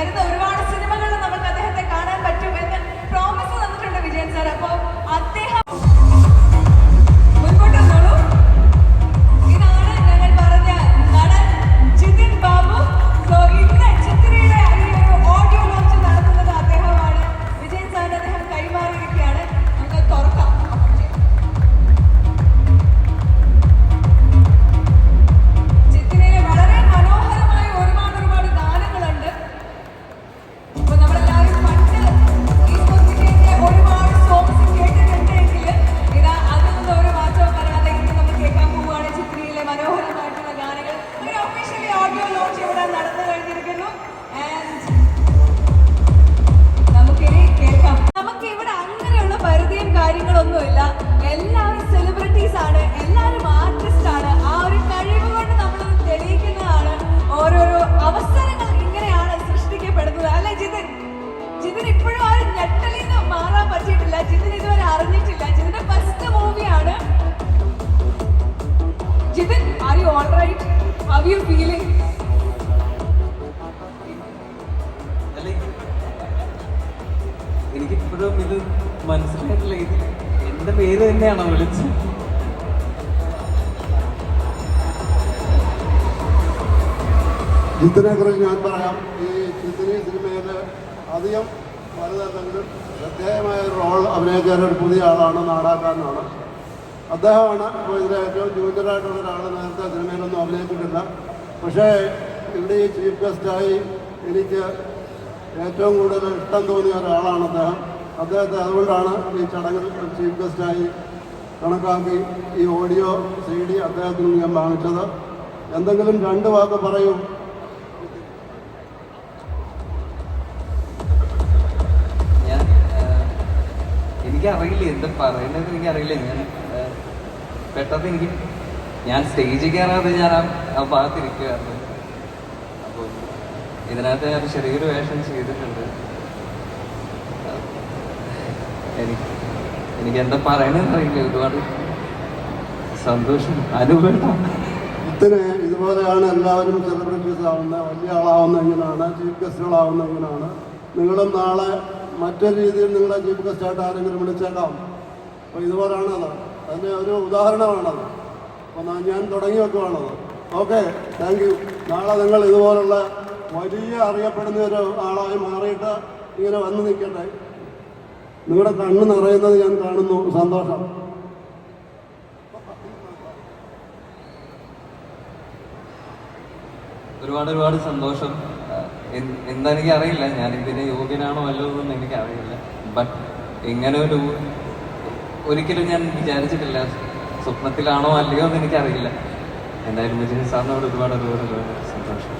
ഹരിത ഒരു പറ്റിയിട്ടില്ല. ജിതിൻ ഇതുവരെ അറിഞ്ഞിട്ടില്ല. ജിതിന്റെ ഫസ്റ്റ് മൂവിയാണ് Jithin are you all right how you feeling എനിക്കിപ്പോഴും ഇത് മനസ്സിലായിട്ടില്ല. ഇത് എന്റെ പേര് തന്നെയാണോ വിളിച്ചത്? ജിത്തിനെ കുറിച്ച് ഞാൻ പറയാം. ഈ ജിത്തിനെ സിനിമയിൽ അധികം ശ്രദ്ധേയമായ ഒരു റോൾ അഭിനയിക്കാൻ ഒരു പുതിയ ആളാണ് നാടാക്കാരനാണ് അദ്ദേഹമാണ് ഇപ്പോൾ ഇതിലെ ഏറ്റവും ജൂനിയറായിട്ടുള്ള ഒരാൾ നേരത്തെ സിനിമയിലൊന്നും അഭിനയിച്ചിട്ടില്ല. പക്ഷേ ഇവിടെ ഈ ചീഫ് ഗസ്റ്റായി എനിക്ക് ഏറ്റവും കൂടുതൽ ഇഷ്ടം തോന്നിയ ഒരാളാണ് അദ്ദേഹം. അദ്ദേഹത്തെ അതുകൊണ്ടാണ് ഈ ചടങ്ങിൽ ചീഫ് ഗസ്റ്റായി കണക്കാക്കി ഈ ഓഡിയോ സി ഡി അദ്ദേഹത്തിൽ നിന്ന് ഞാൻ വാങ്ങിച്ചത്. എന്തെങ്കിലും രണ്ട് വാക്ക് പറയൂ. എനിക്കറിയില്ല എന്താ പറയുന്നത് എനിക്കറിയില്ല. ഞാൻ പെട്ടെന്ന് എനിക്ക് ഞാൻ സ്റ്റേജിൽ കയറാതെ ഞാൻ ആ ഭാഗത്തിരിക്കുകയായിരുന്നു അപ്പോൾ ഇതിനകത്ത് ഞാൻ ചെറിയൊരു വേഷം ചെയ്തിട്ടുണ്ട്. എനിക്ക് എനിക്ക് എന്താ പറയണെന്ന് അറിയില്ല. ഒരുപാട് സന്തോഷം അനുഭവം. ഇത്തരം ഇതുപോലെയാണ് എല്ലാവരും സെലിബ്രിറ്റീസ് ആവുന്നത് വലിയ ആളാവുന്ന എങ്ങനെയാണ് ചീഫ് ഗസ്റ്റുകളാവുന്ന എങ്ങനെയാണ് നിങ്ങളും നാളെ മറ്റൊരു രീതിയിൽ നിങ്ങളെ ചീഫ് ഗസ്റ്റായിട്ട് ആരെങ്കിലും വിളിച്ചേക്കാം. അപ്പോൾ ഇതുപോലാണത് അതിന് ഒരു ഉദാഹരണമാണത്. അപ്പോൾ ഞാൻ തുടങ്ങി വെക്കുവാണത്. Okay thank you. നാളെ നിങ്ങൾ ഇതുപോലുള്ള വലിയ അറിയപ്പെടുന്ന ഒരു ആളായി മാറിയിട്ട് ഇങ്ങനെ വന്ന് നിൽക്കട്ടെ. നിങ്ങളുടെ കണ്ണ് നിറയുന്നത് ഞാൻ കാണുന്നു. സന്തോഷം. ഒരുപാട് ഒരുപാട് സന്തോഷം. ആഹ് എന്ത് എന്താ എനിക്ക് അറിയില്ല ഞാൻ ഇതിന് യോഗ്യനാണോ അല്ലോ എന്നൊന്നും എനിക്ക് അറിയില്ല ബട്ട് ഇങ്ങനെ ഒരു ഒരിക്കലും ഞാൻ വിചാരിച്ചിട്ടില്ല. സ്വപ്നത്തിലാണോ അല്ലയോ എന്ന് എനിക്കറിയില്ല. എന്തായാലും വിജയൻ സാറിനോട് ഒരുപാട് ഒരുപാട് ഒരുപാട് സന്തോഷം.